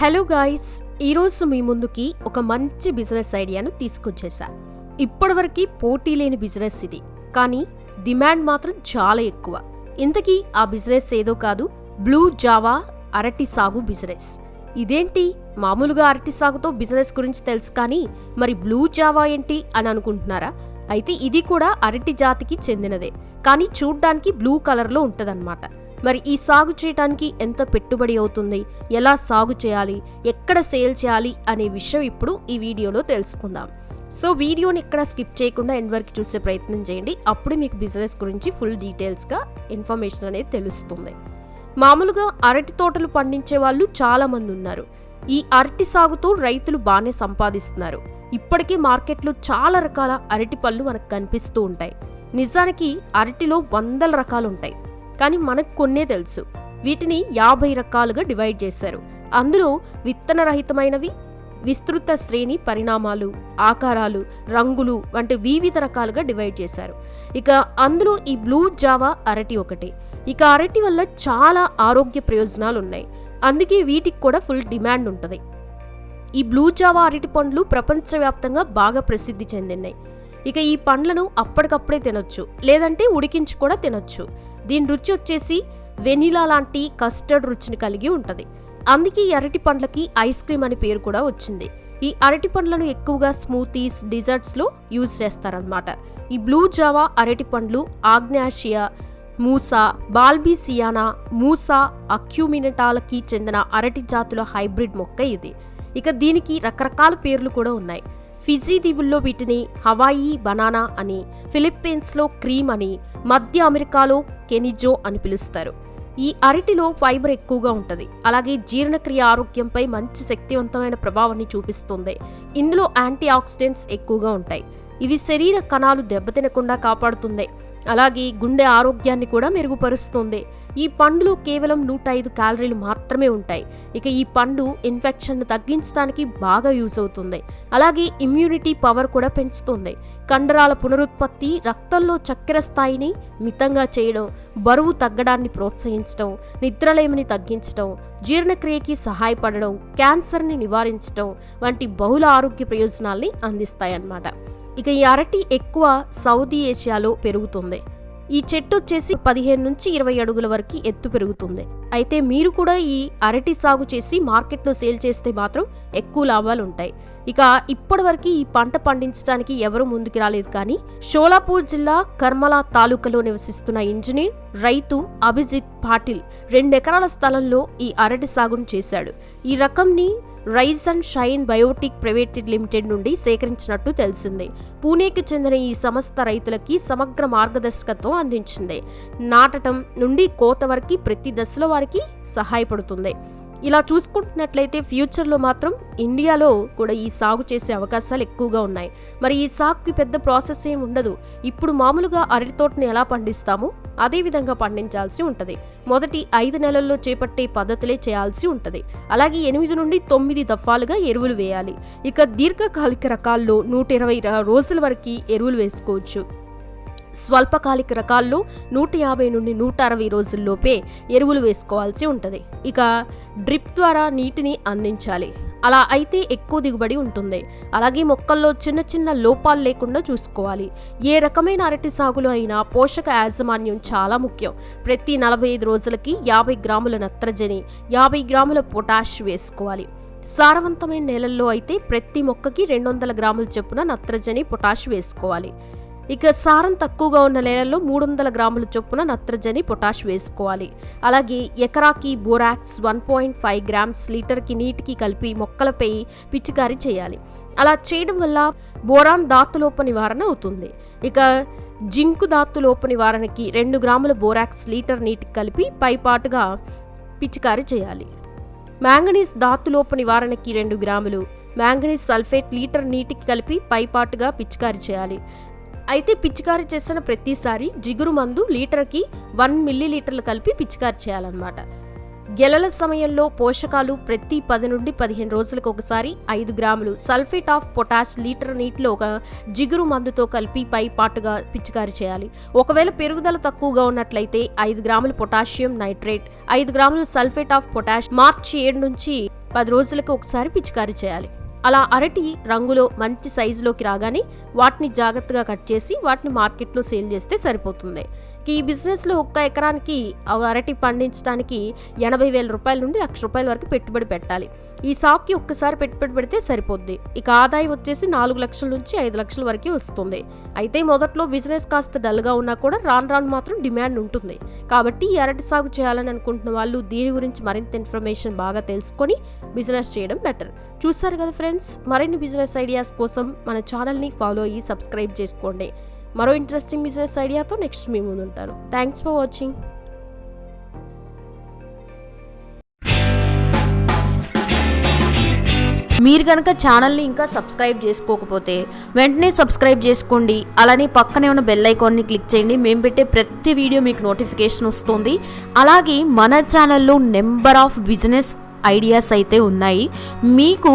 Hello guys ఈరోజు మీ ముందుకి ఒక మంచి బిజినెస్ ఐడియాను తీసుకొచ్చేసా. ఇప్పటివరకు పోటీ లేని బిజినెస్ ఇది. కానీ డిమాండ్ మాత్రం చాలా ఎక్కువ. ఇంతకీ ఆ బిజినెస్ ఏదో కాదు బ్లూ జావా అరటి సాగు బిజినెస్ ఇదేంటి? మామూలుగా అరటి సాగుతో బిజినెస్ గురించి తెలుసు కానీ మరి బ్లూ జావా ఏంటి అని అనుకుంటున్నారా? అయితే ఇది కూడా అరటి జాతికి చెందినదే. కానీ చూడ్డానికి బ్లూ కలర్లో ఉంటుందన్నమాట. మరి ఈ సాగు చేయడానికి ఎంత పెట్టుబడి అవుతుంది? ఎలా సాగు చేయాలి? ఎక్కడ సేల్ చేయాలి? అనే విషయం ఇప్పుడు ఈ వీడియోలో తెలుసుకుందాం. సో వీడియోని ఎక్కడ స్కిప్ చేయకుండా ఎండ్ వరకు చూసే ప్రయత్నం చేయండి. అప్పుడు మీకు బిజినెస్ గురించి ఫుల్ డీటెయిల్స్గా ఇన్ఫర్మేషన్ అనేది తెలుస్తుంది. మామూలుగా అరటి తోటలు పండించే వాళ్ళు చాలామంది ఉన్నారు. ఈ అరటి సాగుతో రైతులు బాగానే సంపాదిస్తున్నారు. ఇప్పటికీ మార్కెట్లో చాలా రకాల అరటి పళ్ళు మనకు కనిపిస్తూ ఉంటాయి. నిజానికి అరటిలో వందల రకాలు ఉంటాయి. కానీ మనకు కొన్నే తెలుసు. వీటిని యాభై రకాలుగా డివైడ్ చేశారు. అందులో విత్తనరహితమైనవి విస్తృత శ్రేణి పరిణామాలు ఆకారాలు రంగులు వంటి వివిధ రకాలుగా డివైడ్ చేశారు. ఇక అందులో ఈ బ్లూ జావా అరటి ఒకటి. ఇక అరటి వల్ల చాలా ఆరోగ్య ప్రయోజనాలు ఉన్నాయి. అందుకే వీటికి కూడా ఫుల్ డిమాండ్ ఉంటుంది. ఈ బ్లూ జావా అరటి పండ్లు ప్రపంచవ్యాప్తంగా బాగా ప్రసిద్ధి చెందినాయి. ఇక ఈ పండ్లను అప్పటికప్పుడే తినొచ్చు. లేదంటే ఉడికించి కూడా తినొచ్చు. దీని రుచి వచ్చేసి వెనిలా లాంటి కస్టర్డ్ రుచిని కలిగి ఉంటుంది. అందుకే ఈ అరటి పండ్లకి ఐస్ క్రీమ్ అని పేరు కూడా వచ్చింది. ఈ అరటి పండ్లను ఎక్కువగా స్మూతీస్ డిజర్ట్స్లో యూజ్ చేస్తారనమాట ఈ బ్లూ జావా అరటి పండ్లు ఆగ్నేషియా మూసా బాల్బీసియానా మూసా అక్యూమినటాలకి చెందిన అరటి జాతుల హైబ్రిడ్ మొక్క ఇది. ఇక దీనికి రకరకాల పేర్లు కూడా ఉన్నాయి. ఫిజీ దీవుల్లో వీటిని హవాయి బనానా అని ఫిలిప్పీన్స్లో క్రీమ్ అని మధ్య అమెరికాలో కెనిజో అని పిలుస్తారు. ఈ అరటిలో ఫైబర్ ఎక్కువగా ఉంటుంది. అలాగే జీర్ణక్రియ ఆరోగ్యంపై మంచి శక్తివంతమైన ప్రభావాన్ని చూపిస్తుంది. ఇందులో యాంటీ ఆక్సిడెంట్స్ ఎక్కువగా ఉంటాయి. ఇవి శరీర కణాలు దెబ్బతినకుండా కాపాడుతుంది అలాగే గుండె ఆరోగ్యాన్ని కూడా మెరుగుపరుస్తుంది. ఈ పండులో కేవలం నూట ఐదు క్యాలరీలు మాత్రమే ఉంటాయి. ఇక ఈ పండు ఇన్ఫెక్షన్ను తగ్గించడానికి బాగా యూజ్ అవుతుంది. అలాగే ఇమ్యూనిటీ పవర్ కూడా పెంచుతుంది. కండరాల పునరుత్పత్తి రక్తంలో చక్కెర స్థాయిని మితంగా చేయడం బరువు తగ్గడాన్ని ప్రోత్సహించడం నిద్రలేమిని తగ్గించడం జీర్ణక్రియకి సహాయపడడం క్యాన్సర్ని నివారించడం వంటి బహుళ ఆరోగ్య ప్రయోజనాల్ని అందిస్తాయన్నమాట. ఇక ఈ అరటి ఎక్కువ సౌదీ ఏషియాలో పెరుగుతుంది. ఈ చెట్టు వచ్చేసి పదిహేను నుంచి ఇరవై అడుగుల వరకు ఎత్తు పెరుగుతుంది. అయితే మీరు కూడా ఈ అరటి సాగు చేసి మార్కెట్లో సేల్ చేస్తే మాత్రం ఎక్కువ లాభాలు ఉంటాయి. ఇక ఇప్పటివరకు ఈ పంట పండించడానికి ఎవరు ముందుకు రాలేదు కానీ షోలాపూర్ జిల్లా కర్మల తాలూకాలో నివసిస్తున్న ఇంజనీర్ రైతు అభిజిత్ పాటిల్ రెండెకరాల స్థలంలో ఈ అరటి సాగును చేశాడు. ఈ రకంని rise and shine biotic private limited నుండి సేకరించినట్టు తెలిసింది. పూణేకి చెందిన ఈ సంస్థ రైతులకి సమగ్ర మార్గదర్శకత్వం అందించింది. నాటటం నుండి కోత వరకు ప్రతి దశలో వారికి సహాయపడుతుంది. ఇలా చూసుకుంటున్నట్లయితే ఫ్యూచర్లో మాత్రం ఇండియాలో కూడా ఈ సాగు చేసే అవకాశాలు ఎక్కువగా ఉన్నాయి. మరి ఈ సాగుకి పెద్ద ప్రాసెస్ ఏమి ఉండదు. ఇప్పుడు మామూలుగా అరటి తోటని ఎలా పండిస్తామో? అదే విధంగా పండించాల్సి ఉంటుంది. మొదటి ఐదు నెలల్లో చేపట్టే పద్ధతులే చేయాల్సి ఉంటుంది. అలాగే ఎనిమిది నుండి తొమ్మిది దఫాలుగా ఎరువులు వేయాలి. ఇక దీర్ఘకాలిక రకాల్లో నూట ఇరవై రోజుల వరకు ఎరువులు వేసుకోవచ్చు. స్వల్పకాలిక రకాల్లో నూట యాభై నుండి నూట అరవై రోజుల్లోపే ఎరువులు వేసుకోవాల్సి ఉంటుంది. ఇక డ్రిప్ ద్వారా నీటిని అందించాలి. అలా అయితే ఎక్కువ దిగుబడి ఉంటుంది. అలాగే మొక్కల్లో చిన్న చిన్న లోపాలు లేకుండా చూసుకోవాలి. ఏ రకమైన అరటి సాగులో అయినా పోషక యాజమాన్యం చాలా ముఖ్యం. ప్రతి నలభై ఐదు రోజులకి యాభై గ్రాముల నత్రజని యాభై గ్రాముల పొటాష్ వేసుకోవాలి. సారవంతమైన నేలల్లో అయితే ప్రతి మొక్కకి రెండు వందల గ్రాముల చొప్పున నత్రజని పొటాష్ వేసుకోవాలి. ఇక సారం తక్కువగా ఉన్న నేలల్లో మూడు వందల గ్రాముల చొప్పున నత్రజని పొటాష్ వేసుకోవాలి. అలాగే ఎకరాకి borax one point five grams లీటర్కి నీటికి కలిపి మొక్కలపై పిచికారీ చేయాలి. అలా చేయడం వల్ల బోరాన్ దాతులోప నివారణ అవుతుంది. ఇక జింకు దాతులోప నివారణకి రెండు గ్రాముల బోరాక్స్ లీటర్ నీటికి కలిపి పైపాటుగా పిచికారీ చేయాలి. మ్యాంగనీస్ దాతులోప నివారణకి రెండు గ్రాములు మ్యాంగనీస్ సల్ఫేట్ లీటర్ నీటికి కలిపి పైపాటుగా పిచికారీ చేయాలి. అయితే పిచికారీ చేసిన ప్రతిసారి జిగురు మందు లీటర్కి వన్ మిల్లీ లీటర్లు కలిపి పిచికారీ చేయాలన్నమాట. గెలల సమయంలో పోషకాలు ప్రతి పది నుండి పదిహేను రోజులకు ఒకసారి ఐదు గ్రాములు సల్ఫేట్ ఆఫ్ పొటాష్ లీటర్ నీటిలో ఒక జిగురు మందుతో కలిపి పై పాటుగా పిచికారీ చేయాలి. ఒకవేళ పెరుగుదల తక్కువగా ఉన్నట్లయితే ఐదు గ్రాములు పొటాషియం నైట్రేట్ ఐదు గ్రాములు సల్ఫేట్ ఆఫ్ పొటాష్ మార్చి ఏడు నుంచి పది రోజులకు ఒకసారి పిచికారీ చేయాలి. అలా అరటి రంగులో మంచి సైజులోకి రాగానే వాటిని జాగ్రత్తగా కట్ చేసి వాటిని మార్కెట్లో సేల్ చేస్తే సరిపోతుంది. ఈ బిజినెస్లో ఒక్క ఎకరానికి అరటి పండించడానికి ఎనభై వేల రూపాయల నుండి లక్ష రూపాయల వరకు పెట్టుబడి పెట్టాలి. ఈ సాక్కి ఒక్కసారి పెట్టుబడి పెడితే సరిపోద్ది. ఇక ఆదాయం వచ్చేసి నాలుగు లక్షల నుంచి ఐదు లక్షల వరకు వస్తుంది. అయితే మొదట్లో బిజినెస్ కాస్త డల్గా ఉన్నా కూడా రాను రాను మాత్రం డిమాండ్ ఉంటుంది. కాబట్టి ఈ అరటి సాగు చేయాలని అనుకుంటున్న వాళ్ళు దీని గురించి మరింత ఇన్ఫర్మేషన్ బాగా తెలుసుకొని బిజినెస్ చేయడం బెటర్. చూస్తారు కదా ఫ్రెండ్స్ మరిన్ని బిజినెస్ ఐడియాస్ కోసం మన ఛానల్ని ఫాలో అయ్యి సబ్స్క్రైబ్ చేసుకోండి. మరో ఇంట్రెస్టింగ్ బిజినెస్ ఐడియాతో నెక్స్ట్ మీ ముందు ఉంటాను థ్యాంక్స్ ఫర్ వాచింగ్ మీరు కనుక ఛానల్ని ఇంకా సబ్స్క్రైబ్ చేసుకోకపోతే వెంటనే సబ్స్క్రైబ్ చేసుకోండి. అలానే పక్కనే ఉన్న బెల్ ఐకాన్ని క్లిక్ చేయండి. మేము పెట్టే ప్రతి వీడియో మీకు నోటిఫికేషన్ వస్తుంది. అలాగే మన ఛానల్లో నెంబర్ ఆఫ్ బిజినెస్ ఐడియాస్ అయితే ఉన్నాయి. మీకు